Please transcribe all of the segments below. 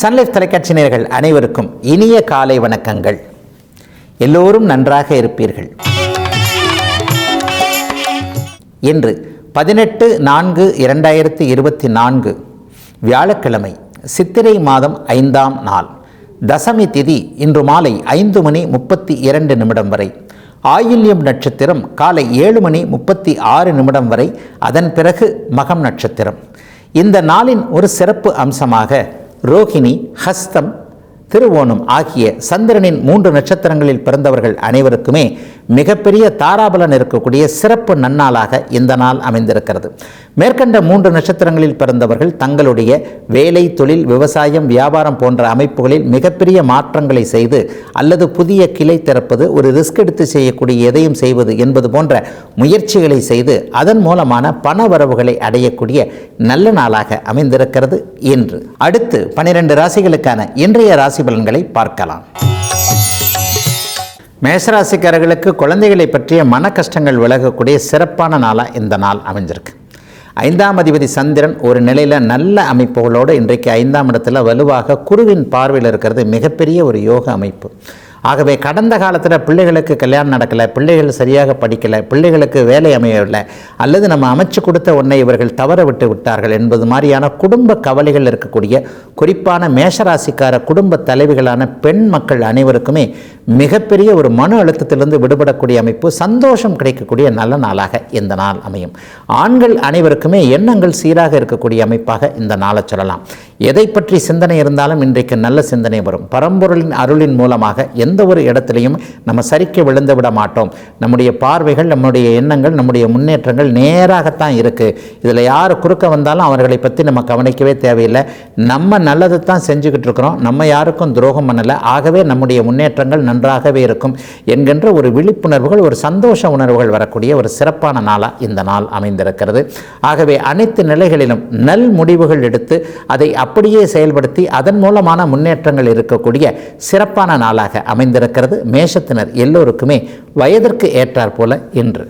Sun Life தொலைக்காட்சியினர்கள் அனைவருக்கும் இனிய காலை வணக்கங்கள். எல்லோரும் நன்றாக இருப்பீர்கள். இன்று பதினெட்டு நான்கு இரண்டாயிரத்தி இருபத்தி நான்கு வியாழக்கிழமை சித்திரை மாதம் ஐந்தாம் நாள். தசமி திதி இன்று மாலை ஐந்து மணி முப்பத்தி இரண்டு நிமிடம் வரை. ஆயில்யம் நட்சத்திரம் காலை ஏழு மணி முப்பத்தி ஆறு நிமிடம் வரை. அதன் பிறகு மகம் நட்சத்திரம். இந்த நாளின் ஒரு சிறப்பு அம்சமாக ரோகிணி ஹஸ்தம் திருவோணம் ஆகிய சந்திரனின் மூன்று நட்சத்திரங்களில் பிறந்தவர்கள் அனைவருக்குமே மிகப்பெரிய தாராபலன் இருக்கக்கூடிய சிறப்பு நன்னாளாக இந்த நாள் அமைந்திருக்கிறது. மேற்கண்ட மூன்று நட்சத்திரங்களில் பிறந்தவர்கள் தங்களுடைய வேலை தொழில் விவசாயம் வியாபாரம் போன்ற அமைப்புகளில் மிகப்பெரிய மாற்றங்களை செய்து அல்லது புதிய கிளை திறப்பது ஒரு ரிஸ்க் எடுத்து செய்யக்கூடிய எதையும் செய்வது என்பது போன்ற முயற்சிகளை செய்து அதன் மூலமான பண வரவுகளை அடையக்கூடிய நல்ல நாளாக அமைந்திருக்கிறது இன்று. அடுத்து பனிரெண்டு ராசிகளுக்கான இன்றைய ராசி பலன்களை பார்க்கலாம். மேசராசிக்காரர்களுக்கு குழந்தைகளை பற்றிய மன கஷ்டங்கள் விலகக்கூடிய சிறப்பான நாளாக இந்த நாள் அமைஞ்சிருக்கு. ஐந்தாம் அதிபதி சந்திரன் ஒரு நிலையில் நல்ல அமைப்புகளோடு இன்றைக்கு ஐந்தாம் இடத்துல வலுவாக குருவின் பார்வையில் இருக்கிறது மிகப்பெரிய ஒரு யோக அமைப்பு. ஆகவே கடந்த காலத்தில் பிள்ளைகளுக்கு கல்யாணம் நடக்கலை பிள்ளைகள் சரியாக படிக்கலை பிள்ளைகளுக்கு வேலை அமையவில்லை அல்லது நம்ம அமைச்சு கொடுத்த உன்னை இவர்கள் தவற விட்டு விட்டார்கள் என்பது மாதிரியான குடும்ப கவலைகள் இருக்கக்கூடிய குறிப்பான மேஷராசிக்கார குடும்ப தலைவிகளான பெண் மக்கள் அனைவருக்குமே மிகப்பெரிய ஒரு மன அழுத்தத்திலிருந்து விடுபடக்கூடிய அமைப்பு சந்தோஷம் கிடைக்கக்கூடிய நல்ல நாளாக இந்த நாள் அமையும். ஆண்கள் அனைவருக்குமே எண்ணங்கள் சீராக இருக்கக்கூடிய அமைப்பாக இந்த நாளை சொல்லலாம். எதை பற்றி சிந்தனை இருந்தாலும் இன்றைக்கு நல்ல சிந்தனை வரும். பரம்பொருளின் அருளின் மூலமாக எந்த ஒரு இடத்துலையும் நம்ம சரிக்க விழுந்து விட மாட்டோம். நம்முடைய பார்வைகள் நம்முடைய எண்ணங்கள் நம்முடைய முன்னேற்றங்கள் நேராகத்தான் இருக்குது இதில் யார் குறுக்க வந்தாலும் அவர்களை பற்றி நம்ம கவனிக்கவே தேவையில்லை. நம்ம நல்லதை தான் செஞ்சுக்கிட்டு இருக்கிறோம். நம்ம யாருக்கும் துரோகம் பண்ணலை. ஆகவே நம்முடைய முன்னேற்றங்கள் நன்றாகவே இருக்கும் என்கின்ற ஒரு விழிப்புணர்வுகள் ஒரு சந்தோஷ உணர்வுகள் வரக்கூடிய ஒரு சிறப்பான நாளாக இந்த நாள் அமைந்திருக்கிறது. ஆகவே அனைத்து நிலைகளிலும் நல் முடிவுகள் எடுத்து அதை அப்படியே செயல்படுத்தி அதன் மூலமான முன்னேற்றங்கள் இருக்கக்கூடிய சிறப்பான நாளாக அமைந்திருக்கிறது. மேஷத்தினர் எல்லோருக்குமே வயதிற்கு ஏற்றாற் போல இன்று.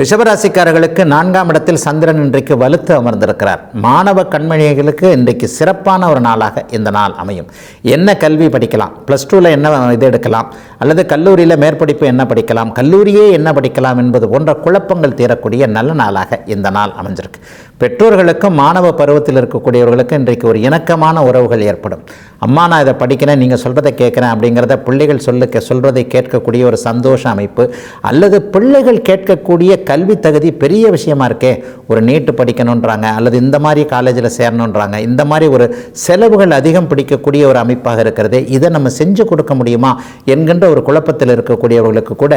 ரிஷபராசிக்காரர்களுக்கு நான்காம் இடத்தில் சந்திரன் இன்றைக்கு வலுத்து அமர்ந்திருக்கிறார். மாணவ கண்மணிகளுக்கு இன்றைக்கு சிறப்பான ஒரு நாளாக இந்த நாள் அமையும். என்ன கல்வி படிக்கலாம்? ப்ளஸ் டூவில் என்ன இது எடுக்கலாம்? அல்லது கல்லூரியில் மேற்படிப்பு என்ன படிக்கலாம்? கல்லூரியே என்ன படிக்கலாம் என்பது போன்ற குழப்பங்கள் தீரக்கூடிய நல்ல நாளாக இந்த நாள் அமைஞ்சிருக்கு. பெற்றோர்களுக்கும் மாணவ பருவத்தில் இருக்கக்கூடியவர்களுக்கும் இன்றைக்கு ஒரு இணக்கமான உறவுகள் ஏற்படும். அம்மா நான் இதை படிக்கிறேன் நீங்கள் சொல்கிறத கேட்குறேன் அப்படிங்கிறத பிள்ளைகள் சொல்ல சொல்கிறதை கேட்கக்கூடிய ஒரு சந்தோஷ அமைப்பு அல்லது பிள்ளைகள் கேட்கக்கூடிய கல்வி தகுதி பெரிய விஷயமா இருக்கே ஒரு நீட்டு படிக்கணுன்றாங்க அல்லது இந்த மாதிரி காலேஜில் சேரணுன்றாங்க இந்த மாதிரி ஒரு செலவுகள் அதிகம் பிடிக்கக்கூடிய ஒரு அமைப்பாக இருக்கிறது இதை நம்ம செஞ்சு கொடுக்க முடியுமா என்கின்ற ஒரு குழப்பத்தில் இருக்கக்கூடியவர்களுக்கு கூட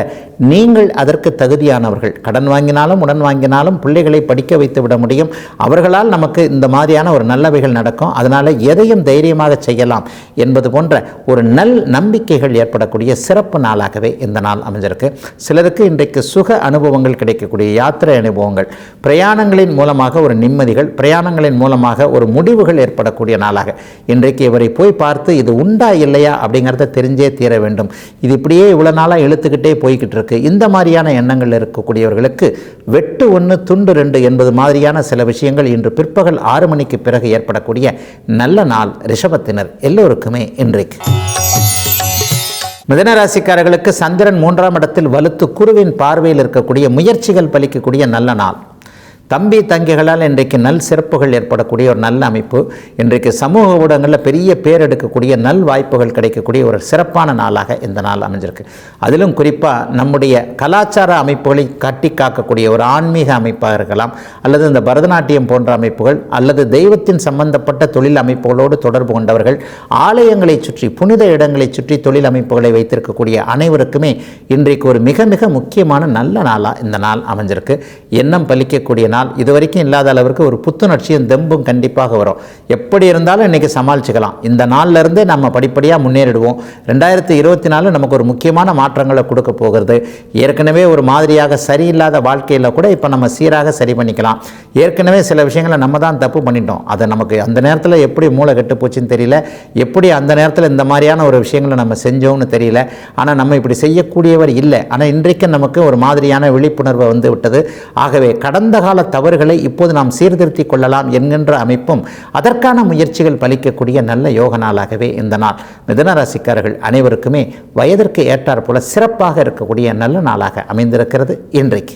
நீங்கள் அதற்கு தகுதியானவர்கள். கடன் வாங்கினாலும் உடன் வாங்கினாலும் பிள்ளைகளை படிக்க வைத்து விட முடியும். அவர்களால் நமக்கு இந்த மாதிரியான ஒரு நல்லவைகள் நடக்கும். அதனால் எதையும் தைரியமாக செய்யலாம் என்பது போன்ற ஒரு நல் நம்பிக்கைகள் ஏற்படக்கூடிய சிறப்பு நாளாகவே இந்த நாள் அமைஞ்சிருக்கு. சிலருக்கு இன்றைக்கு சுக அனுபவங்கள் கிடைக்கக்கூடிய யாத்திரை அனுபவங்கள் பிரயாணங்களின் மூலமாக ஒரு நிம்மதிகள் பிரயாணங்களின் மூலமாக ஒரு முடிவுகள் ஏற்படக்கூடிய நாளாக. இன்றைக்கு இவரை போய் பார்த்து இது உண்டா இல்லையா அப்படிங்கிறத தெரிஞ்சே தீர வேண்டும். இது இப்படியே இவ்வளோ நாளாக இழுத்துக்கிட்டே போய்கிட்டு இருக்கு. இந்த மாதிரியான எண்ணங்கள் இருக்கக்கூடியவர்களுக்கு வெட்டு ஒன்று துண்டு ரெண்டு என்பது மாதிரியான சில விஷயங்கள் இன்று பிற்பகல் ஆறு மணிக்கு பிறகு ஏற்படக்கூடிய நல்ல நாள் ரிஷபத்தினர் எல்லோருக்குமே இன்றைக்கு. மிதனராசிக்காரர்களுக்கு சந்திரன் மூன்றாம் இடத்தில் வலுத்து குருவின் பார்வையில் இருக்கக்கூடிய முயற்சிகள் பலிக்கக்கூடிய நல்ல நாள். தம்பி தங்கிகளால் இன்றைக்கு நல் சிறப்புகள் ஏற்படக்கூடிய ஒரு நல்ல அமைப்பு. இன்றைக்கு சமூக ஊடகங்களில் பெரிய பேர் எடுக்கக்கூடிய நல் வாய்ப்புகள் கிடைக்கக்கூடிய ஒரு சிறப்பான நாளாக இந்த நாள் அமைஞ்சிருக்கு. அதிலும் குறிப்பாக நம்முடைய கலாச்சார அமைப்புகளை கட்டி காக்கக்கூடிய ஒரு ஆன்மீக அமைப்பாக இருக்கலாம் அல்லது இந்த பரதநாட்டியம் போன்ற அமைப்புகள் அல்லது தெய்வத்தின் சம்பந்தப்பட்ட தொழில் அமைப்புகளோடு தொடர்பு கொண்டவர்கள் ஆலயங்களை சுற்றி புனித இடங்களை சுற்றி தொழில் அமைப்புகளை வைத்திருக்கக்கூடிய அனைவருக்குமே இன்றைக்கு ஒரு மிக மிக முக்கியமான நல்ல நாளாக இந்த நாள் அமைஞ்சிருக்கு. எண்ணம் பலிக்கக்கூடிய நாள் இதுவரைக்கும் இல்லாத அளவிற்கு ஒரு புத்துணர்ச்சியும் தெம்பும் கண்டிப்பாக வரும். எப்படி இருந்தாலும் இன்றைக்கி சமாளிச்சுக்கலாம். இந்த நாள்ல இருந்தே நம்ம படிப்படியாக முன்னேறிடுவோம். ரெண்டாயிரத்தி இருபத்தி நாலு நமக்கு ஒரு முக்கியமான மாற்றங்களை கொடுக்க போகிறது. ஏற்கனவே ஒரு மாதிரியாக சரியில்லாத வாழ்க்கையில் கூட இப்போ நம்ம சீராக சரி பண்ணிக்கலாம். ஏற்கனவே சில விஷயங்களை நம்ம தான் தப்பு பண்ணிட்டோம். அதை நமக்கு அந்த நேரத்தில் எப்படி மூளை கெட்டு போச்சுன்னு தெரியல. எப்படி அந்த நேரத்தில் இந்த மாதிரியான ஒரு விஷயங்களை நம்ம செஞ்சோம்னு தெரியல. ஆனால் நம்ம இப்படி செய்யக்கூடியவர் இல்லை. ஆனால் இன்றைக்கு நமக்கு ஒரு மாதிரியான விழிப்புணர்வு வந்து விட்டது. ஆகவே கடந்த கால தவறுகளை இப்போது நாம் சீர்திருத்திக் கொள்ளலாம் என்கின்ற அமைப்பும் அதற்கான முயற்சிகள் பலிக்கக்கூடிய நல்ல யோக நாளாகவே இந்த நாள். மிதன ராசிக்காரர்கள் அனைவருக்குமே வயதிற்கு ஏற்றார் போல சிறப்பாக இருக்கக்கூடிய நல்ல நாளாக அமைந்திருக்கிறது இன்றைக்கு.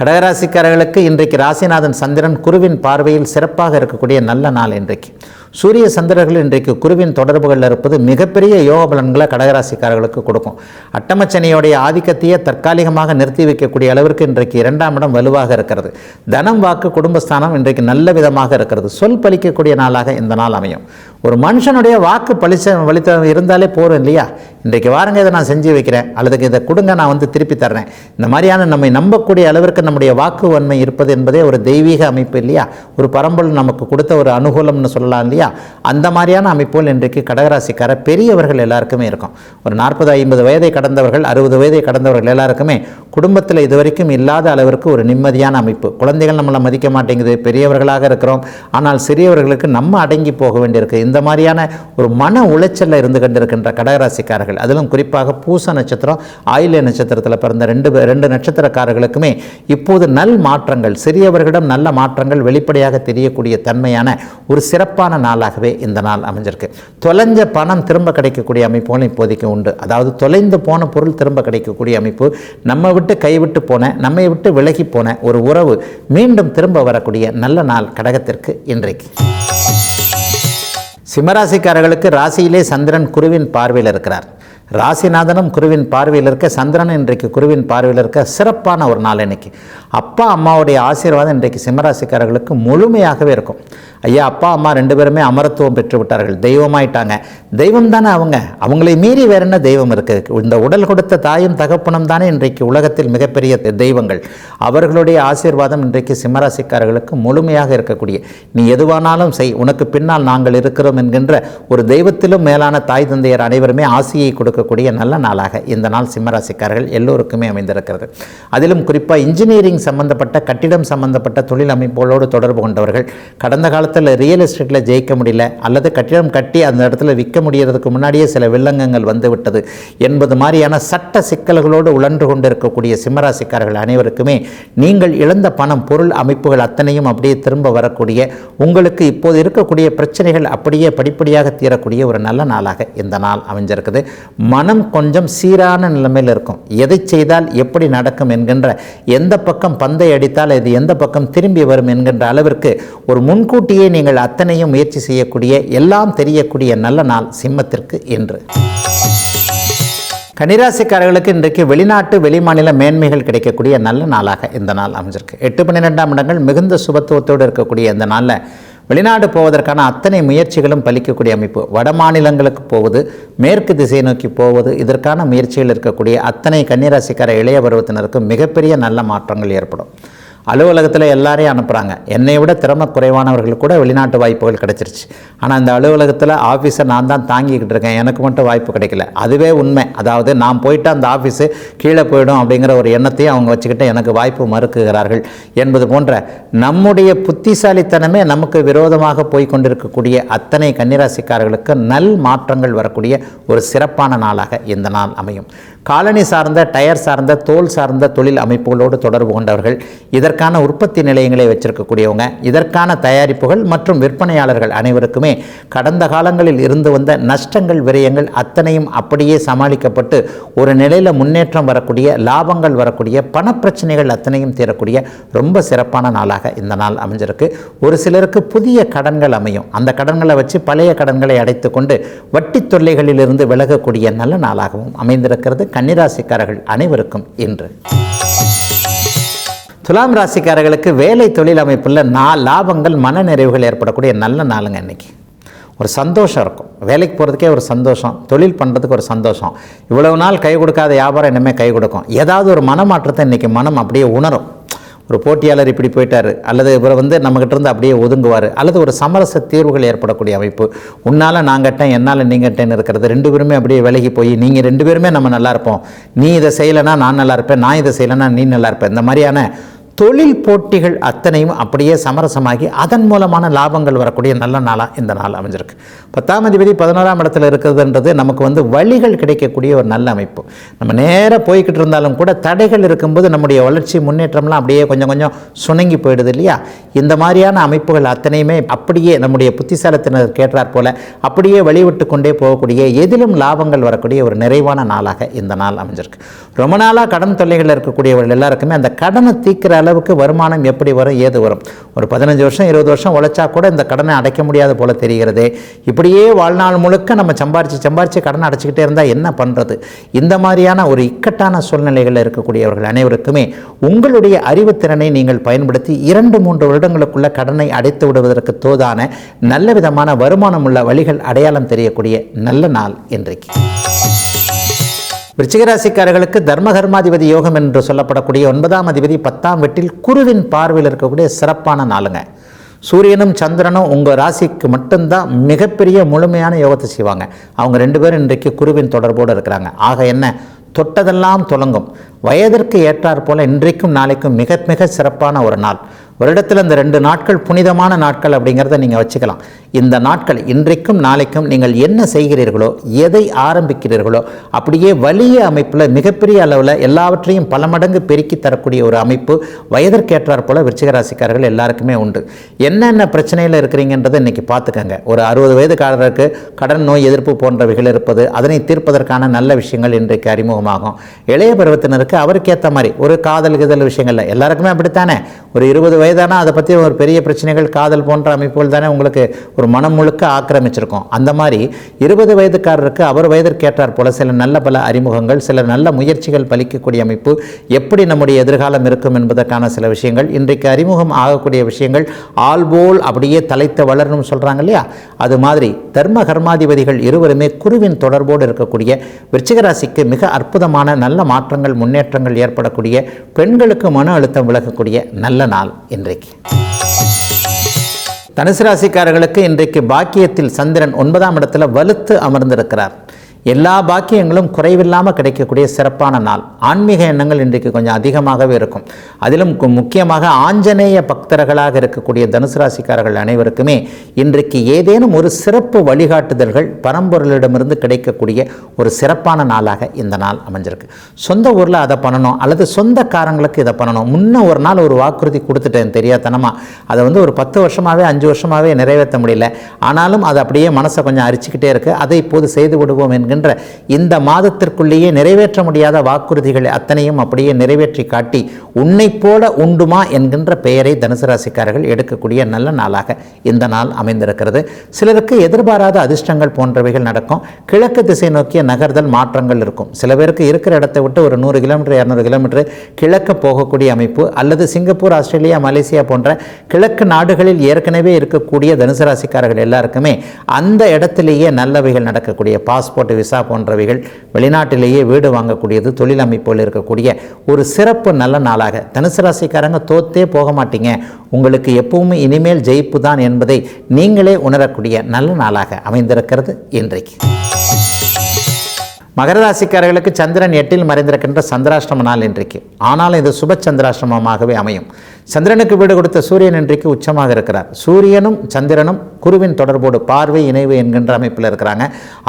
கடகராசிக்காரர்களுக்கு இன்றைக்கு ராசிநாதன் சந்திரன் குருவின் பார்வையில் சிறப்பாக இருக்கக்கூடிய நல்ல நாள் இன்றைக்கு. சூரிய சந்திரர்கள் இன்றைக்கு குருவின் தொடர்புகளில் இருப்பது மிகப்பெரிய யோக பலன்களை கடகராசிக்காரர்களுக்கு கொடுக்கும். அட்டமச்சனையோடைய ஆதிக்கத்தையே தற்காலிகமாக நிறுத்தி வைக்கக்கூடிய அளவிற்கு இன்றைக்கு இரண்டாம் இடம் வலுவாக இருக்கிறது. தனம் வாக்கு குடும்பஸ்தானம் இன்றைக்கு நல்ல விதமாக இருக்கிறது. சொல் பலிக்கக்கூடிய நாளாக இந்த நாள் அமையும். ஒரு மனுஷனுடைய வாக்கு பலிச்ச வலித்த இருந்தாலே போதும் இல்லையா? இன்றைக்கு வாருங்க இதை நான் செஞ்சு வைக்கிறேன். அல்லது இதை கொடுங்க நான் வந்து திருப்பி தர்றேன். இந்த மாதிரியான நம்மை நம்பக்கூடிய அளவிற்கு நம்முடைய வாக்கு வன்மை இருப்பது என்பதே ஒரு தெய்வீக அமைப்பு இல்லையா? ஒரு பரம்பொருள் நமக்கு கொடுத்த ஒரு அனுகூலம்னு சொல்லலாம் இல்லையா? அந்த மாதிரியான அமைப்புகள் இன்றைக்கு கடகராசிக்கார பெரியவர்கள் எல்லாருக்குமே இருக்கும். ஒரு நாற்பது ஐம்பது வயதை கடந்தவர்கள் அறுபது வயதை கடந்தவர்கள் எல்லாருக்குமே குடும்பத்தில் இதுவரைக்கும் இல்லாத அளவிற்கு ஒரு நிம்மதியான அமைப்பு. குழந்தைகள் நம்மளை மதிக்க மாட்டேங்குது பெரியவர்களாக இருக்கிறோம். ஆனால் சிறியவர்களுக்கு நம்ம அடங்கி போக வேண்டியிருக்கு. இந்த மாதிரியான ஒரு மன உளைச்சலில் இருந்து கொண்டிருக்கின்ற கடகராசிக்காரர்கள். அதிலும் குறிப்பாக பூச நட்சத்திரம் ஆயில்ய நட்சத்திரத்தில் பிறந்த ரெண்டு ரெண்டு நட்சத்திரக்காரர்களுக்குமே இப்போது நல் மாற்றங்கள் சிறியவர்களிடம் நல்ல மாற்றங்கள் வெளிப்படையாக தெரியக்கூடிய தன்மையான ஒரு சிறப்பான நாளாகவே இந்த நாள் அமைஞ்சிருக்கு. தொலைஞ்ச பணம் திரும்ப கிடைக்கக்கூடிய அமைப்புகளும் இப்போதைக்கு உண்டு. அதாவது தொலைந்து போன பொருள் திரும்ப கிடைக்கக்கூடிய அமைப்பு நம்ம விட்டு கைவிட்டு போன நம்மை விட்டு விலகி போன ஒரு உறவு மீண்டும் திரும்ப வரக்கூடிய நல்ல நாள் கடகத்திற்கு இன்றைக்கு. சிம்மராசிக்காரர்களுக்கு ராசியிலே சந்திரன் குருவின் பார்வையில் இருக்கிறார். ராசிநாதனும் குருவின் பார்வையில் இருக்க சந்திரன் இன்றைக்கு குருவின் பார்வையில் இருக்க சிறப்பான ஒரு நாள் இன்னைக்கு. அப்பா அம்மாவுடைய ஆசீர்வாதம் இன்றைக்கு சிம்மராசிக்காரர்களுக்கு முழுமையாகவே இருக்கும். ஐயா அப்பா அம்மா ரெண்டு பேருமே அமரத்துவம் பெற்று விட்டார்கள் தெய்வமாயிட்டாங்க. தெய்வம் தானே அவங்க. அவங்களை மீறி வேற என்ன தெய்வம் இருக்குது இந்த உடல் கொடுத்த தாயும் தகப்பனும் தானே இன்றைக்கு உலகத்தில் மிகப்பெரிய தெய்வங்கள். அவர்களுடைய ஆசீர்வாதம் இன்றைக்கு சிம்மராசிக்காரர்களுக்கு முழுமையாக இருக்கக்கூடிய. நீ எதுவானாலும் செய். உனக்கு பின்னால் நாங்கள் இருக்கிறோம் என்கின்ற ஒரு தெய்வத்திலும் மேலான தாய் தந்தையர் அனைவருமே ஆசையை கொடுக்கக்கூடிய நல்ல நாளாக இந்த நாள் சிம்மராசிக்காரர்கள் எல்லோருக்குமே அமைந்திருக்கிறது. அதிலும் குறிப்பாக இன்ஜினியரிங் சம்பந்தப்பட்ட கட்டிடம் சம்பந்தப்பட்ட தொழில் அமைப்புகளோடு தொடர்பு கொண்டவர்கள் கடந்த காலத்தில் ரியல் எஸ்டேட்டில் ஜெயிக்க முடியல அல்லது கட்டிடம் கட்டி அந்த இடத்துல விற்க முடியறதுக்கு முன்னாடியே சில வில்லங்கங்கள் வந்துவிட்டது என்பது மாதிரியான சட்ட சிக்கல்களோடு உழன்று கொண்டிருக்கக்கூடிய சிம்மராசிக்காரர்கள் அனைவருக்குமே நீங்கள் இழந்த பணம் பொருள் அமைப்புகள் அத்தனையும் அப்படியே திரும்ப வரக்கூடிய உங்களுக்கு இப்போது இருக்கக்கூடிய பிரச்சனைகள் அப்படியே படிப்படியாக தீரக்கூடிய ஒரு நல்ல நாளாக இந்த நாள் அமைஞ்சிருக்குது. மனம் கொஞ்சம் சீரான நிலைமையில் இருக்கும். எதை செய்தால் எப்படி நடக்கும் என்கின்ற எந்த பக்கம் பந்தை அடித்தால் இது எந்த பக்கம் திரும்பி வரும் என்கின்ற அளவிற்கு ஒரு முன்கூட்டியே நீங்கள் அத்தனையும் முயற்சி செய்யக்கூடிய எல்லாம் தெரியக்கூடிய நல்ல நாள் சிம்மத்திற்கு இன்று. கன்னிராசிக்காரர்களுக்கு இன்றைக்கு வெளிநாட்டு வெளிமாநில மேன்மைகள் கிடைக்கக்கூடிய நல்ல நாளாக இந்த நாள் அமைஞ்சிருக்கு. எட்டு பன்னிரெண்டாம் இடங்கள் மிகுந்த சுபத்துவத்தோடு இருக்கக்கூடிய இந்த நாளில் வெளிநாடு போவதற்கான அத்தனை முயற்சிகளும் பலிக்கக்கூடிய அமைப்பு. வட மாநிலங்களுக்கு போவது மேற்கு திசை நோக்கி போவது இதற்கான முயற்சிகள் இருக்கக்கூடிய அத்தனை கன்னிராசிக்கார இளைய பருவத்தினருக்கும் மிகப்பெரிய நல்ல மாற்றங்கள் ஏற்படும். அலுவலகத்தில் எல்லாரையும் அனுப்புகிறாங்க என்னை விட திறமை குறைவானவர்களுக்கு கூட வெளிநாட்டு வாய்ப்புகள் கிடச்சிருச்சு. ஆனால் அந்த அலுவலகத்தில் ஆஃபீஸை நான் தான் தாங்கிக்கிட்டு இருக்கேன். எனக்கு மட்டும் வாய்ப்பு கிடைக்கல. அதுவே உண்மை. அதாவது நான் போயிட்டு அந்த ஆஃபீஸு கீழே போயிடும் அப்படிங்கிற ஒரு எண்ணத்தையும் அவங்க வச்சுக்கிட்டு எனக்கு வாய்ப்பு மறுக்குகிறார்கள் என்பது போன்ற நம்முடைய புத்திசாலித்தனமே நமக்கு விரோதமாக போய்கொண்டிருக்கக்கூடிய அத்தனை கன்னிராசிக்காரர்களுக்கு நல் மாற்றங்கள் வரக்கூடிய ஒரு சிறப்பான நாளாக இந்த நாள் அமையும். காலனி சார்ந்த டயர் சார்ந்த தோல் சார்ந்த தொழில் அமைப்புகளோடு தொடர்பு கொண்டவர்கள் இதற்கான உற்பத்தி நிலையங்களை வச்சிருக்கக்கூடியவங்க. இதற்கான தயாரிப்புகள் மற்றும் விற்பனையாளர்கள் அனைவருக்குமே கடந்த காலங்களில் இருந்து வந்த நஷ்டங்கள் விரயங்கள் அத்தனையும் அப்படியே சமாளிக்கப்பட்டு ஒரு நிலையில் முன்னேற்றம் வரக்கூடிய லாபங்கள் வரக்கூடிய பணப்பிரச்சனைகள் அத்தனையும் தீரக்கூடிய ரொம்ப சிறப்பான நாளாக இந்த நாள் அமைஞ்சிருக்கு. ஒரு சிலருக்கு புதிய கடன்கள் அமையும். அந்த கடன்களை வச்சு பழைய கடன்களை அடைத்து கொண்டு வட்டி தொல்லைகளிலிருந்து விலகக்கூடிய நல்ல நாளாகவும் அமைந்திருக்கிறது. கன்னிராசிக்காரர்கள் அனைவருக்கும் இன்று. துலாம் ராசிக்காரர்களுக்கு வேலை தொழில் அமைப்பில் நா லாபங்கள் மன நிறைவுகள் ஏற்படக்கூடிய நல்ல நாளுங்க இன்னைக்கு. ஒரு சந்தோஷம் இருக்கும். வேலைக்கு போகிறதுக்கே ஒரு சந்தோஷம் தொழில் பண்ணுறதுக்கு ஒரு சந்தோஷம். இவ்வளவு நாள் கை கொடுக்காத வியாபாரம் இனிமேல் கை கொடுக்கும். ஏதாவது ஒரு மனமாற்றத்தை இன்றைக்கி மனம் அப்படியே உணரும். ஒரு போட்டியாளர் இப்படி போயிட்டார் அல்லது இவர் வந்து நம்மகிட்ட இருந்து அப்படியே ஒதுங்குவார் அல்லது ஒரு சமரச தீர்வுகள் ஏற்படக்கூடிய அமைப்பு. உன்னால் நான் கட்டேன் என்னால் நீ கட்டேன்னு இருக்கிறது ரெண்டு பேருமே அப்படியே விலகி போய் நீங்கள் ரெண்டு பேருமே நம்ம நல்லா இருப்போம். நீ இதை செய்யலைன்னா நான் நல்லா இருப்பேன் நான் இதை செய்யலைன்னா நீ நல்லா இருப்பேன். இந்த மாதிரியான தொழில் போட்டிகள் அத்தனையும் அப்படியே சமரசமாகி அதன் மூலமான லாபங்கள் வரக்கூடிய நல்ல நாளாக இந்த நாள் அமைஞ்சிருக்கு. பத்தாம் அதிபதி பதினோராம் இடத்துல இருக்கிறதுன்றது நமக்கு வந்து வழிகள் கிடைக்கக்கூடிய ஒரு நல்ல அமைப்பு. நம்ம நேராக போய்கிட்டு இருந்தாலும் கூட தடைகள் இருக்கும்போது நம்முடைய வளர்ச்சி முன்னேற்றம்லாம் அப்படியே கொஞ்சம் கொஞ்சம் சுணங்கி போயிடுது இல்லையா? இந்த மாதிரியான அமைப்புகள் அத்தனையுமே அப்படியே நம்முடைய புத்திசாலத்தினர் கேட்டார் போல அப்படியே வழிவிட்டு கொண்டே போகக்கூடிய எதிலும் லாபங்கள் வரக்கூடிய ஒரு நிறைவான நாளாக இந்த நாள் அமைஞ்சிருக்கு. ரொம்ப நாளாக கடன் தொல்லைகள் இருக்கக்கூடியவர்கள் எல்லாருக்குமே அந்த கடனை தீக்கிற அளவுக்கு வருமானம் எப்படி வரும் ஏது வரும்? ஒரு பதினஞ்சு வருஷம் இருபது வருஷம் உழைச்சா கூட இந்த கடனை அடைக்க முடியாத போல தெரிகிறது. இப்படியே வாழ்நாள் முழுக்க நம்ம சம்பாரித்து சம்பாரித்து கடனை அடைச்சிக்கிட்டே இருந்தால் என்ன பண்ணுறது இந்த மாதிரியான ஒரு இக்கட்டான சூழ்நிலைகளில் இருக்கக்கூடியவர்கள் அனைவருக்குமே உங்களுடைய அறிவுத்திறனை நீங்கள் பயன்படுத்தி இரண்டு மூன்று வருடங்களுக்குள்ள கடனை அடைத்து விடுவதற்கு தோதான நல்ல விதமான வருமானம் உள்ள வழிகள் அடையாளம் தெரியக்கூடிய நல்ல நாள் இன்றைக்கு. விருச்சிகராசிக்காரர்களுக்கு தர்மகர்மாதிபதி யோகம் என்று சொல்லப்படக்கூடிய ஒன்பதாம் அதிபதி பத்தாம் வீட்டில் குருவின் பார்வையில் இருக்கக்கூடிய சிறப்பான நாளுங்க. சூரியனும் சந்திரனும் உங்கள் ராசிக்கு மட்டும்தான் மிகப்பெரிய முழுமையான யோகத்தை செய்வாங்க. அவங்க ரெண்டு பேரும் இன்றைக்கு குருவின் தொடர்போடு இருக்கிறாங்க. ஆக என்ன? தொட்டதெல்லாம் தொடங்கும். வயதிற்கு ஏற்றாற் போல இன்றைக்கும் நாளைக்கும் மிக மிக சிறப்பான ஒரு நாள். வருடத்தில் இந்த ரெண்டு நாட்கள் புனிதமான நாட்கள் அப்படிங்கிறத நீங்கள் வச்சுக்கலாம். இந்த நாட்கள் இன்றைக்கும் நாளைக்கும் நீங்கள் என்ன செய்கிறீர்களோ எதை ஆரம்பிக்கிறீர்களோ அப்படியே வலிய அமைப்பில் மிகப்பெரிய அளவில் எல்லாவற்றையும் பல மடங்கு பெருக்கி தரக்கூடிய ஒரு அமைப்பு வயதிற்கேற்றார் போல விருச்சிக ராசிக்காரர்கள் எல்லாருக்குமே உண்டு. என்னென்ன பிரச்சனையில் இருக்கிறீங்கன்றதை இன்றைக்கி பார்த்துக்கங்க. ஒரு அறுபது வயதுக்காரருக்கு கடன் நோய் எதிர்ப்பு போன்றவைகள் இருப்பது அதனை தீர்ப்பதற்கான நல்ல விஷயங்கள் இன்றைக்கு அறிமுகமாகும். இளைய பருவத்தினருக்கு அவருக்கேற்ற மாதிரி ஒரு காதல் கிதல் விஷயங்கள்ல எல்லாருக்குமே அப்படித்தானே? ஒரு இருபது வயது வயதானா அதை பற்றி ஒரு பெரிய பிரச்சனைகள் காதல் போன்ற அமைப்புகள் தானே உங்களுக்கு ஒரு மனம் முழுக்க ஆக்கிரமிச்சிருக்கும். அந்த மாதிரி இருபது வயதுக்காரருக்கு அவர் வயதிற்கேற்றார் போல சில நல்ல பல அறிமுகங்கள் சில நல்ல முயற்சிகள் பலிக்கக்கூடிய அமைப்பு எப்படி நம்முடைய எதிர்காலம் இருக்கும் என்பதற்கான சில விஷயங்கள் இன்றைக்கு அறிமுகம் ஆகக்கூடிய விஷயங்கள் ஆல்போல் அப்படியே தலைத்த வளரணும்னு சொல்கிறாங்க இல்லையா? அது மாதிரி தர்ம கர்மாதிபதிகள் இருவருமே குருவின் தொடர்போடு இருக்கக்கூடிய விருச்சிகராசிக்கு மிக அற்புதமான நல்ல மாற்றங்கள் முன்னேற்றங்கள் ஏற்படக்கூடிய பெண்களுக்கு மன அழுத்தம் விலகக்கூடிய நல்ல நாள். இன்றைக்கு. தனுசு ராசிக்காரர்களுக்கு இன்றைக்கு பாக்கியத்தில் சந்திரன் ஒன்பதாம் இடத்துல வலுத்து அமர்ந்திருக்கிறார். எல்லா பாக்கியங்களும் குறைவில்லாமல் கிடைக்கக்கூடிய சிறப்பான நாள். ஆன்மீக எண்ணங்கள் இன்றைக்கு கொஞ்சம் அதிகமாகவே இருக்கும். அதிலும் முக்கியமாக ஆஞ்சநேய பக்தர்களாக இருக்கக்கூடிய தனுசு ராசிக்காரர்கள் அனைவருக்குமே இன்றைக்கு ஏதேனும் ஒரு சிறப்பு வழிகாட்டுதல்கள் பரம்பொருளிடமிருந்து கிடைக்கக்கூடிய ஒரு சிறப்பான நாளாக இந்த நாள் அமைஞ்சிருக்கு. சொந்த ஊரில் அதை பண்ணணும் அல்லது சொந்தக்காரங்களுக்கு இதை பண்ணணும். முன்ன ஒரு நாள் ஒரு வாக்குறுதி கொடுத்துட்டேன் தெரியாதனமாக அதை வந்து ஒரு பத்து வருஷமாகவே அஞ்சு வருஷமாகவே நிறைவேற்ற முடியல. ஆனாலும் அது அப்படியே மனசை கொஞ்சம் அரிச்சுக்கிட்டே இருக்குது அதை இப்போது செய்து விடுவோம் என்கின்ற இந்த மாதத்திற்குள்ளேயே நிறைவேற்ற முடியாத வாக்குறுதிகளை அத்தனையும் அப்படியே நிறைவேற்றி காட்டி உன்னை போல உண்டுமா? என்கின்ற பெயரை தனுசு ராசிக்காரர்கள் எடுக்கக்கூடிய நல்ல நாளாக இந்த நாள் அமைந்திருக்கிறது. சிலருக்கு எதிர்பாராத அதிர்ஷ்டங்கள் போன்றவைகள் நடக்கும். கிழக்கு திசை நோக்கிய நகர்தல் மாற்றங்கள் இருக்கும். சில பேருக்கு இருக்கிற இடத்தை விட்டு ஒரு நூறு கிலோமீட்டர் இரநூறு கிலோமீட்டர் கிழக்கு போகக்கூடிய அமைப்பு அல்லது சிங்கப்பூர் ஆஸ்திரேலியா மலேசியா போன்ற கிழக்கு நாடுகளில் ஏற்கனவே இருக்கக்கூடிய தனுசு ராசிக்காரர்கள் எல்லாருக்குமே அந்த இடத்திலேயே நல்லவைகள் நடக்கக்கூடிய பாஸ்போர்ட் விசா போன்றவைகள் வெளிநாட்டிலேயே வீடு வாங்கக்கூடியது தொழில் அமைப்புகள் இருக்கக்கூடிய ஒரு சிறப்பு நல்ல நாளாக. தனுசு ராசிக்காரங்க தோத்தே போக மாட்டீங்க. உங்களுக்கு எப்பவுமே இனிமேல் ஜெயிப்பு தான் என்பதை நீங்களே உணரக்கூடிய நல்ல நாளாக அமைந்திருக்கிறது இன்றைக்கு. மகர ராசிக்காரர்களுக்கு சந்திரன் எட்டில் மறைந்திருக்கின்ற சந்திராஷ்டம நாள் இன்றைக்கு. ஆனாலும் இது சுப சந்திராஷ்டமமாகவே அமையும். சந்திரனுக்கு வீடு கொடுத்த சூரியன் இன்றைக்கு உச்சமாக இருக்கிறார். சூரியனும் சந்திரனும் குருவின் தொடர்போடு பார்வை இணைவு என்கின்ற அமைப்பில் இருக்கிறாங்க.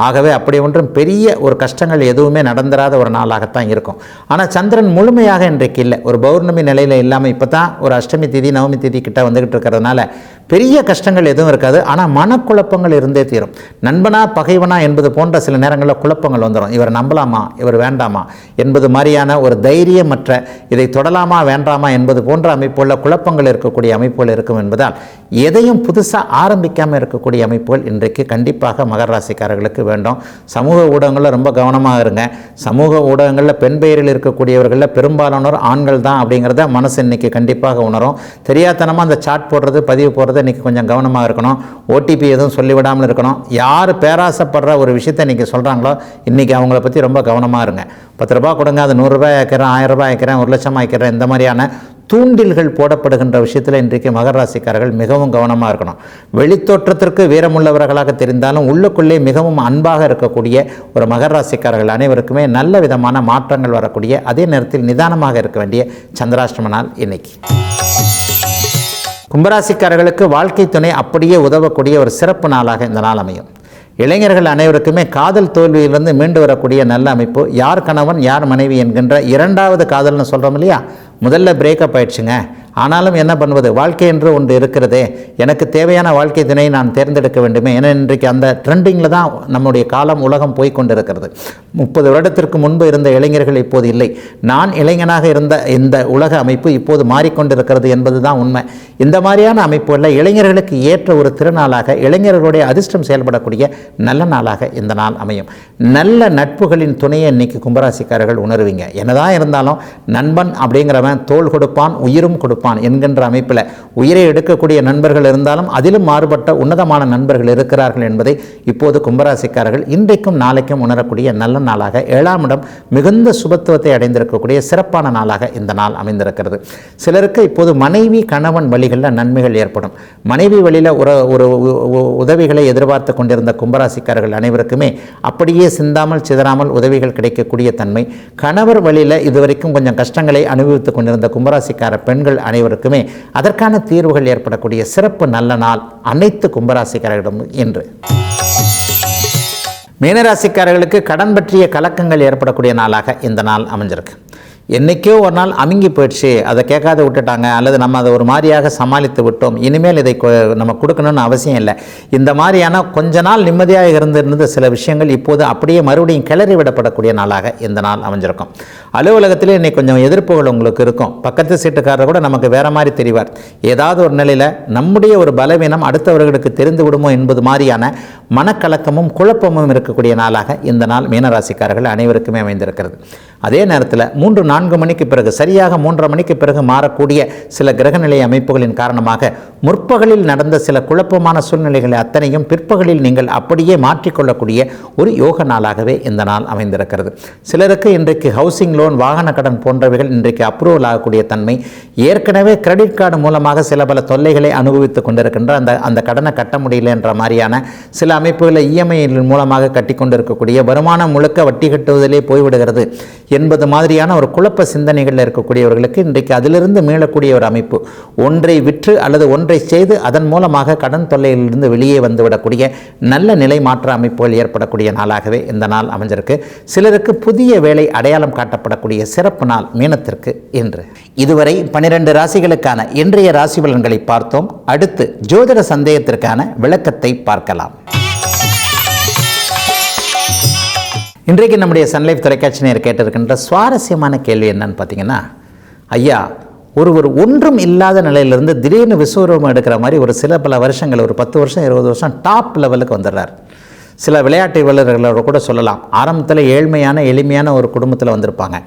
ஆகவே அப்படி ஒன்றும் பெரிய ஒரு கஷ்டங்கள் எதுவுமே நடந்துராத ஒரு நாளாகத்தான் இருக்கும். ஆனால் சந்திரன் முழுமையாக இன்றைக்கு இல்லை. ஒரு பௌர்ணமி நிலையில் இல்லாமல் இப்போ தான் ஒரு அஷ்டமி திதி நவமி திதி கிட்ட வந்துக்கிட்டு இருக்கிறதுனால பெரிய கஷ்டங்கள் எதுவும் இருக்காது. ஆனால் மனக்குழப்பங்கள் இருந்தே தீரும். நண்பனா பகைவனா என்பது போன்ற சில நேரங்களில் குழப்பங்கள் வந்துடும் இவர் நம்பலாமா? இவர் வேண்டாமா? என்பது மாதிரியான ஒரு தைரியமற்ற இதை தொடலாமா வேண்டாமா என்பது போன்ற அமைப்புள்ள குழப்பங்கள் இருக்கக்கூடிய அமைப்புகள் இருக்கும் என்பதால் எதையும் புதுசாக ஆரம்பிக்காமல் இருக்கக்கூடிய அமைப்புகள் இன்றைக்கு கண்டிப்பாக மகர ராசிக்காரர்களுக்கு வேண்டும். சமூக ஊடகங்களில் ரொம்ப கவனமாக இருங்க. சமூக ஊடகங்களில் பெண் பெயரில் இருக்கக்கூடியவர்களில் பெரும்பாலானோர் ஆண்கள் தான் அப்படிங்கிறத மனசு இன்னைக்கு கண்டிப்பாக உணரும். தெரியாதனமாக அந்த சாட் போடுறது பதிவு போடுறது இன்றைக்கி கொஞ்சம் கவனமாக இருக்கணும். ஓடிபி எதுவும் சொல்லிவிடாமல் இருக்கணும். யார் பேராசைப்படுற ஒரு விஷயத்தை இன்றைக்கி சொல்கிறாங்களோ இன்றைக்கி அவங்கள பற்றி ரொம்ப கவனமாக இருங்க. பத்து ரூபா கொடுங்க அது நூறுரூபா ஆக்கிறேன் ஆயிரம் ரூபாய் ஆக்கிறேன் ஒரு லட்சம் ஆக்கிறேன் இந்த மாதிரியான தூண்டில்கள் போடப்படுகின்ற விஷயத்தில் இன்றைக்கு மகர ராசிக்காரர்கள் மிகவும் கவனமாக இருக்கணும். வெளித்தோற்றத்திற்கு வீரமுள்ளவர்களாக தெரிந்தாலும் உள்ளுக்குள்ளே மிகவும் அன்பாக இருக்கக்கூடிய ஒரு மகர ராசிக்காரர்கள் அனைவருக்குமே நல்ல விதமான மாற்றங்கள் வரக்கூடிய அதே நேரத்தில் நிதானமாக இருக்க வேண்டிய சந்திராஷ்டம நாள் இன்னைக்கு. கும்பராசிக்காரர்களுக்கு வாழ்க்கை துணை அப்படியே உதவக்கூடிய ஒரு சிறப்பு நாளாக இந்த நாள் அமையும். இளைஞர்கள் அனைவருக்குமே காதல் தோல்வியிலிருந்து மீண்டு வரக்கூடிய நல்ல அமைப்பு. யார் கணவன் யார் மனைவி என்கின்ற இரண்டாவது காதல்னு சொல்கிறோம் இல்லையா? முதல்ல பிரேக்கப் ஆயிடுச்சுங்க. ஆனாலும் என்ன பண்ணுவது? வாழ்க்கை என்று ஒன்று இருக்கிறதே. எனக்கு தேவையான வாழ்க்கை துணை நான் தேர்ந்தெடுக்க வேண்டுமே. ஏன்னா இன்றைக்கு அந்த ட்ரெண்டிங்கில் தான் நம்முடைய காலம் உலகம் போய் கொண்டிருக்கிறது. முப்பது வருடத்திற்கு முன்பு இருந்த இளைஞர்கள் இப்போது இல்லை. நான் இளைஞனாக இருந்த இந்த உலக அமைப்பு இப்போது மாறிக்கொண்டிருக்கிறது என்பது தான் உண்மை. இந்த மாதிரியான அமைப்புகளில் இளைஞர்களுக்கு ஏற்ற ஒரு திருநாளாக இளைஞர்களுடைய அதிர்ஷ்டம் செயல்படக்கூடிய நல்ல நாளாக இந்த நாள் அமையும். நல்ல நட்புகளின் துணையை இன்னைக்கு கும்பராசிக்காரர்கள் உணர்வீங்க. என்னதான் இருந்தாலும் நண்பன் அப்படிங்கிறவன் தோள் கொடுப்பான் உயிரும் கொடுப்பான். இருப்பான் என்கின்ற அமைப்பில். உயிரை எடுக்கக்கூடிய நண்பர்கள் இருந்தாலும் அதிலும் மாறுபட்ட உன்னதமான நண்பர்கள் இருக்கிறார்கள் என்பதை இப்போது கும்பராசிக்காரர்கள் இன்றைக்கும் நாளைக்கும் உணரக்கூடிய நல்ல நாளாக ஏழாம் இடம் மிகுந்த சுபத்துவத்தை அடைந்திருக்கக்கூடிய சிறப்பான நாளாக இந்த நாள் அமைந்திருக்கிறது. சிலருக்கு இப்போது மனைவி கணவன் வழிகளில் நன்மைகள் ஏற்படும். மனைவி வழியில் ஒரு ஒரு உதவிகளை எதிர்பார்த்து கொண்டிருந்த கும்பராசிக்காரர்கள் அனைவருக்குமே அப்படியே சிந்தாமல் சிதறாமல் உதவிகள் கிடைக்கக்கூடிய தன்மை. கணவர் வழியில் இதுவரைக்கும் கொஞ்சம் கஷ்டங்களை அனுபவித்துக் கொண்டிருந்த கும்பராசிக்கார பெண்கள் அனைவருக்குமே அதற்கான தீர்வுகள் ஏற்படக்கூடிய சிறப்பு நல்ல நாள் அனைத்து கும்பராசிக்காரர்களிடம் இன்று. மீனராசிக்காரர்களுக்கு கடன் பற்றிய கலக்கங்கள் ஏற்படக்கூடிய நாளாக இந்த நாள் அமைஞ்சிருக்கு. என்னைக்கோ ஒரு நாள் அமுங்கி போயிடுச்சு. அதை கேட்காத விட்டுட்டாங்க. அல்லது நம்ம அதை ஒரு மாதிரியாக சமாளித்து விட்டோம். இனிமேல் இதை கொ- நம்ம கொடுக்கணும்னு அவசியம் இல்லை. இந்த மாதிரியான கொஞ்ச நாள் நிம்மதியாக இருந்திருந்த சில விஷயங்கள் இப்போது அப்படியே மறுபடியும் கிளறி விடப்படக்கூடிய நாளாக இந்த நாள் அமைஞ்சிருக்கும். அலுவலகத்தில் இன்னைக்கு கொஞ்சம் எதிர்ப்புகள் உங்களுக்கு இருக்கும். பக்கத்து சீட்டுக்காரர் கூட நமக்கு வேற மாதிரி தெரிவார். ஏதாவது ஒரு நிலையில் நம்முடைய ஒரு பலவீனம் அடுத்தவர்களுக்கு தெரிந்து விடுமோ என்பது மாதிரியான மனக்கலக்கமும் குழப்பமும் இருக்கக்கூடிய நாளாக இந்த நாள் மீனராசிக்காரர்கள் அனைவருக்குமே அமைந்திருக்கிறது. அதே நேரத்தில் மூன்று நாள் நான்கு மணிக்கு பிறகு சரியாக மூன்றரை மணிக்கு பிறகு மாறக்கூடிய சில கிரகநிலை அமைப்புகளின் காரணமாக முற்பகலில் நடந்த சில குழப்பமான சூழ்நிலைகளை அத்தனையும் பிற்பகலில் நீங்கள் அப்படியே மாற்றிக்கொள்ளக்கூடிய ஒரு யோக நாளாகவே இந்த நாள் அமைந்திருக்கிறது. சிலருக்கு இன்றைக்கு ஹவுசிங் லோன் வாகன கடன் போன்றவைகள் இன்றைக்கு அப்ரூவல் ஆகக்கூடிய தன்மை ஏற்கனவே கிரெடிட் கார்டு மூலமாக சில பல தொல்லைகளை அனுபவித்துக் கொண்டிருக்கின்ற அந்த அந்த கடனை கட்ட முடியல என்ற மாதிரியான சில அமைப்புகளை இஎம்ஐ மூலமாக கட்டி கொண்டிருக்கக்கூடிய வருமானம் முழுக்க வட்டி கட்டுவதிலே போய்விடுகிறது என்பது மாதிரியான ஒரு குழப்ப குழப்ப சிந்தனைகளில் இருக்கக்கூடியவர்களுக்கு இன்றைக்கு அதிலிருந்து மீளக்கூடிய ஒரு அமைப்பு. ஒன்றை விற்று அல்லது ஒன்றை செய்து அதன் மூலமாக கடன் தொல்லையிலிருந்து வெளியே வந்துவிடக்கூடிய நல்ல நிலை மாற்ற அமைப்புகள் ஏற்படக்கூடிய நாளாகவே இந்த நாள் அமைஞ்சிருக்கு. சிலருக்கு புதிய வேலை அடையாளம் காட்டப்படக்கூடிய சிறப்பு நாள் மீனத்திற்கு இன்று. இதுவரை பனிரெண்டு ராசிகளுக்கான இன்றைய ராசி பலன்களை பார்த்தோம். அடுத்து ஜோதிட சந்தேகத்திற்கான விளக்கத்தை பார்க்கலாம். இன்றைக்கு நம்முடைய சன்லைஃப் தொலைக்காட்சி நேர் கேட்டிருக்கின்ற சுவாரஸ்யமான கேள்வி என்னன்னு பார்த்தீங்கன்னா ஐயா ஒருவர் ஒன்றும் இல்லாத நிலையிலிருந்து திடீர்னு விஸ்வரூபம் எடுக்கிற மாதிரி ஒரு சில பல வருஷங்கள் ஒரு பத்து வருஷம் இருபது வருஷம் டாப் லெவலுக்கு வந்துடுறார். சில விளையாட்டு வீரர்களோட கூட சொல்லலாம். ஆரம்பத்தில் ஏழ்மையான எளிமையான ஒரு குடும்பத்தில் வந்திருப்பாங்க.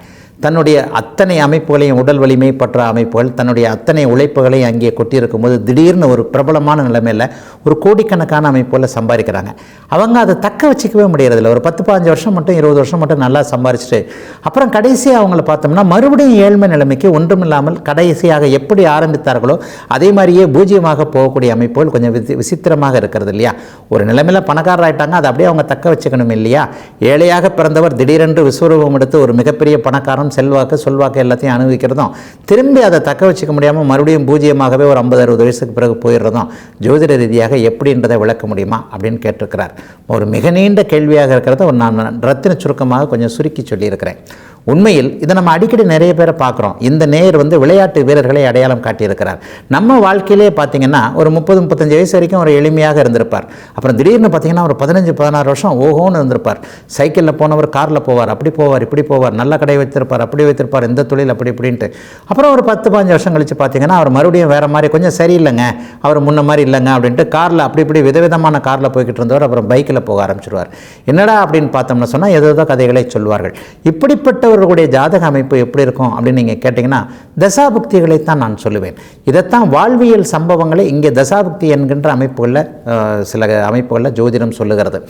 தன்னுடைய அத்தனை அமைப்புகளையும் உடல் வலிமை பற்ற அமைப்புகள் தன்னுடைய அத்தனை உழைப்புகளையும் அங்கே கொட்டியிருக்கும் போது திடீர்னு ஒரு பிரபலமான நிலைமையில் ஒரு கோடிக்கணக்கான அமைப்புகளில் சம்பாதிக்கிறாங்க. அவங்க அதை தக்க வச்சுக்கவே முடியறதில்ல. ஒரு பத்து பதினஞ்சு வருஷம் மட்டும் இருபது வருஷம் மட்டும் நல்லா சம்பாரிச்சிட்டு அப்புறம் கடைசியாக அவங்கள பார்த்தோம்னா மறுபடியும் ஏழ்மை நிலைமைக்கு ஒன்றுமில்லாமல் கடைசியாக எப்படி ஆரம்பித்தார்களோ அதே மாதிரியே பூஜ்ஜியமாக போகக்கூடிய அமைப்புகள் கொஞ்சம் விசி விசித்திரமாக இருக்கிறது இல்லையா? ஒரு நிலைமையில் பணக்காரராயிட்டாங்க அதை அப்படியே அவங்க தக்க வச்சுக்கணும் இல்லையா? ஏழையாக பிறந்தவர் திடீரென்று விஸ்வரூபம் எடுத்து ஒரு மிகப்பெரிய பணக்காரன் செல்வாக்கு சொல்வாக்கு எல்லாத்தையும் அனுபவிக்கிறதும் திரும்பி அதை தக்க வச்சுக்க முடியாமல் மறுபடியும் பூஜ்ஜியமாகவே ஒரு ஐம்பது அறுபது வயசுக்கு பிறகு போயிடுறதும் ஜோதிட ரீதியாக எப்படின்றதை விளக்க முடியுமா அப்படின்னு கேட்டிருக்கிறார். ஒரு மிக நீண்ட கேள்வியாக இருக்கிறத ஒரு நான் ரத்தின சுருக்கமாக கொஞ்சம் சுருக்கி சொல்லியிருக்கிறேன். உண்மையில் இதை நம்ம அடிக்கடி நிறைய பேரை பார்க்குறோம். இந்த நேயர் வந்து விளையாட்டு வீரர்களை அடையாளம் காட்டியிருக்கிறார். நம்ம வாழ்க்கையிலே பார்த்தீங்கன்னா ஒரு முப்பது முப்பத்தஞ்சு வயசு வரைக்கும் ஒரு எளிமையாக இருந்திருப்பார். அப்புறம் திடீர்னு பார்த்தீங்கன்னா ஒரு பதினஞ்சு பதினாறு வருஷம் ஓஹோன்னு இருந்திருப்பார். சைக்கிளில் போனவர் காரில் போவார் அப்படி போவார் இப்படி போவார் நல்ல கடை வைத்திருப்பார் அப்படி வைத்திருப்பார் இந்த தொழில் அப்படி இப்படின்ட்டு. அப்புறம் ஒரு பத்து பாஞ்சு வருஷம் கழித்து பார்த்தீங்கன்னா அவர் மறுபடியும் வேறு மாதிரி கொஞ்சம் சரியில்லைங்க அவர் முன்ன மாதிரி இல்லைங்க அப்படின்ட்டு காரில் அப்படி இப்படி விதவிதமான காரில் போய்கிட்டு இருந்தவர் அப்புறம் பைக்கில் போக ஆரம்பிச்சிருவார். என்னடா அப்படின்னு பார்த்தோம்னா சொன்னால் ஏதோ கதைகளை சொல்வார்கள். இப்படிப்பட்டவர்களுடைய ஜாதக அமைப்பு எப்படி இருக்கும் அப்படின்னு நீங்கள் கேட்டிங்கன்னா தசாபுக்திகளைத்தான் நான் சொல்லுவேன். இதைத்தான் வாழ்வியல் சம்பவங்களை இங்கே தசாபக்தி என்கின்ற அமைப்புகளில் சில அமைப்புகளில் ஜோதிடம் சொல்லுகிறது.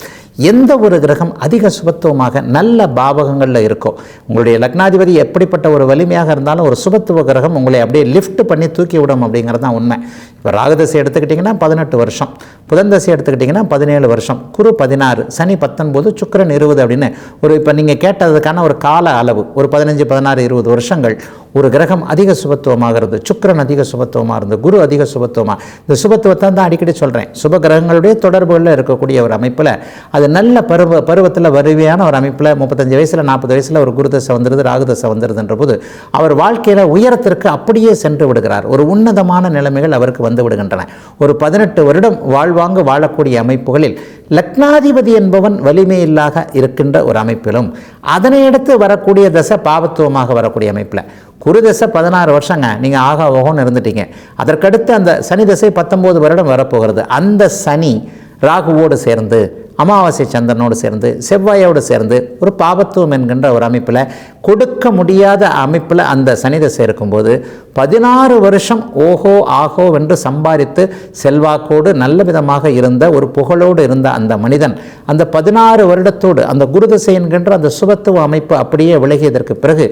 எந்த ஒரு கிரகம் அதிக சுபத்துவமாக நல்ல பாவகங்களில் இருக்கோ உங்களுடைய லக்னாதிபதி எப்படிப்பட்ட ஒரு வலிமையாக இருந்தாலும் ஒரு சுபத்துவ கிரகம் உங்களை அப்படியே லிஃப்ட் பண்ணி தூக்கி விடும் அப்படிங்கிறது தான் உண்மை. இப்போ ராகதசை எடுத்துக்கிட்டிங்கன்னா பதினெட்டு வருஷம். புதன் தசை எடுத்துக்கிட்டிங்கன்னா பதினேழு வருஷம். குரு பதினாறு சனி பத்தொன்பது சுக்கிரன் இருபது அப்படின்னு ஒரு இப்போ நீங்கள் கேட்டதுக்கான ஒரு கால அளவு ஒரு பதினஞ்சு பதினாறு இருபது வருஷங்கள். ஒரு கிரகம் அதிக சுபத்துவமாகிறது சுக்கரன் அதிக சுபத்துவமாக இருந்து குரு அதிக சுபத்துவமாக இந்த சுபத்துவத்தை தான் அடிக்கடி சொல்கிறேன் சுப கிரகங்களுடைய தொடர்புகளில் இருக்கக்கூடிய ஒரு அமைப்பில் அது நல்ல பருவ பருவத்தில் வறுமையான ஒரு அமைப்பில் முப்பத்தஞ்சு வயசில் நாற்பது வயசில் ஒரு குருதசை வந்துடுது ராகுதசை வந்துடுதுன்ற போது அவர் வாழ்க்கையில் உயரத்திற்கு அப்படியே சென்று விடுகிறார். ஒரு உன்னதமான நிலைமைகள் அவருக்கு வந்து விடுகின்றன. ஒரு பதினெட்டு வருடம் வாழ்வாங்கு வாழக்கூடிய அமைப்புகளில் லக்னாதிபதி என்பவன் வலிமையில்லாக இருக்கின்ற ஒரு அமைப்பிலும் அதனை அடுத்து வரக்கூடிய தசை பாவத்துவமாக வரக்கூடிய அமைப்பில். குருதசை பதினாறு வருஷங்க நீங்கள் ஆகா ஓகோன்னு இருந்துட்டீங்க. அதற்கடுத்து அந்த சனி தசை பத்தொம்போது வருடம் வரப்போகிறது. அந்த சனி ராகுவோடு சேர்ந்து அமாவாசை சந்திரனோடு சேர்ந்து செவ்வாயோடு சேர்ந்து ஒரு பாபத்துவம் என்கின்ற ஒரு அமைப்பில் கொடுக்க முடியாத அமைப்பில் அந்த சனி தசை இருக்கும்போது பதினாறு வருஷம் ஓஹோ ஆஹோ என்று சம்பாதித்து செல்வாக்கோடு நல்ல விதமாக இருந்த ஒரு புகழோடு இருந்த அந்த மனிதன் அந்த பதினாறு வருடத்தோடு அந்த குருதிசை என்கின்ற அந்த சுபத்துவ அமைப்பு அப்படியே விலகியதற்கு பிறகு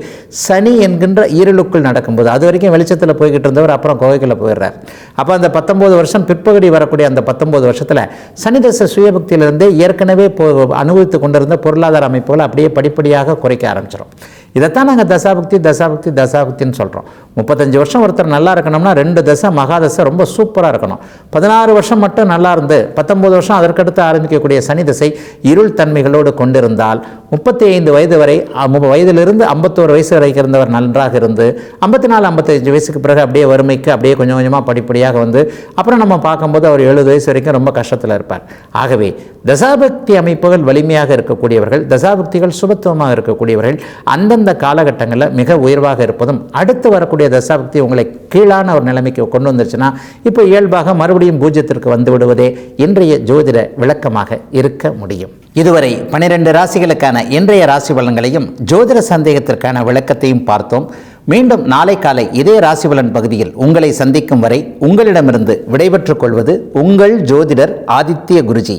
சனி என்கின்ற ஈரலுக்குள் நடக்கும்போது அது வரைக்கும் வெளிச்சத்தில் போய்கிட்டு இருந்தவர் அப்புறம் கோவைக்குள்ள போயிடுறார். அப்போ அந்த பத்தொம்போது வருஷம் பிற்பகுதி வரக்கூடிய அந்த பத்தொம்போது வருஷத்தில் சனிதச சுயபக்தியிலிருந்தே ஏற்கனவே போ அனுபவித்து கொண்டிருந்த பொருளாதார அமைப்புகளை அப்படியே படிப்படியாக குறைக்க ஆரம்பிச்சிடும் இதைத்தான் நாங்கள் தசாபக்தி தசாபக்தி தசாபக்தின்னு சொல்கிறோம் முப்பத்தஞ்சு வருஷம் ஒருத்தர் நல்லா இருக்கணும்னா ரெண்டு தசை மகாதசை ரொம்ப சூப்பராக இருக்கணும். பதினாறு வருஷம் மட்டும் நல்லா இருந்து பத்தொம்போது வருஷம் அதற்கடுத்து ஆரம்பிக்கக்கூடிய சனி திசை இருள் தன்மைகளோடு கொண்டிருந்தால் முப்பத்தி ஐந்து வயது வரை அ, மு- வயதிலிருந்து ஐம்பத்தோரு வயசு வரைக்கும் இருந்தவர் நன்றாக இருந்து ஐம்பத்தி நாலு ஐம்பத்தஞ்சு வயசுக்கு பிறகு அப்படியே வறுமைக்கு அப்படியே கொஞ்சம் கொஞ்சமாக படிப்படியாக வந்து அப்புறம் நம்ம பார்க்கும்போது அவர் எழுபது வயசு வரைக்கும் ரொம்ப கஷ்டத்தில் இருப்பார். ஆகவே தசாபக்தி அமைப்புகள் வலிமையாக இருக்கக்கூடியவர்கள் தசாபக்திகள் சுபத்துவமாக இருக்கக்கூடியவர்கள் அந்தந்த காலகட்டங்களில் மிக உயர்வாக இருப்பதும் அடுத்து வரக்கூடிய தசாபக்தி உங்களை கீழான ஒரு நிலைமைக்கு கொண்டு வந்துருச்சுன்னா இப்போ இயல்பாக மறுபடியும் பூஜ்யத்திற்கு வந்து விடுவதே இன்றைய ஜோதிட விளக்கமாக இருக்க முடியும். இதுவரை பனிரெண்டு ராசிகளுக்கான இன்றைய ராசி பலன்களையும் ஜோதிட சந்தேகத்திற்கான விளக்கத்தையும் பார்த்தோம். மீண்டும் நாளை காலை இதே ராசிபலன் பகுதியில் உங்களை சந்திக்கும் வரை உங்களிடமிருந்து விடைபெற்றுக் கொள்வது உங்கள் ஜோதிடர் ஆதித்ய குருஜி.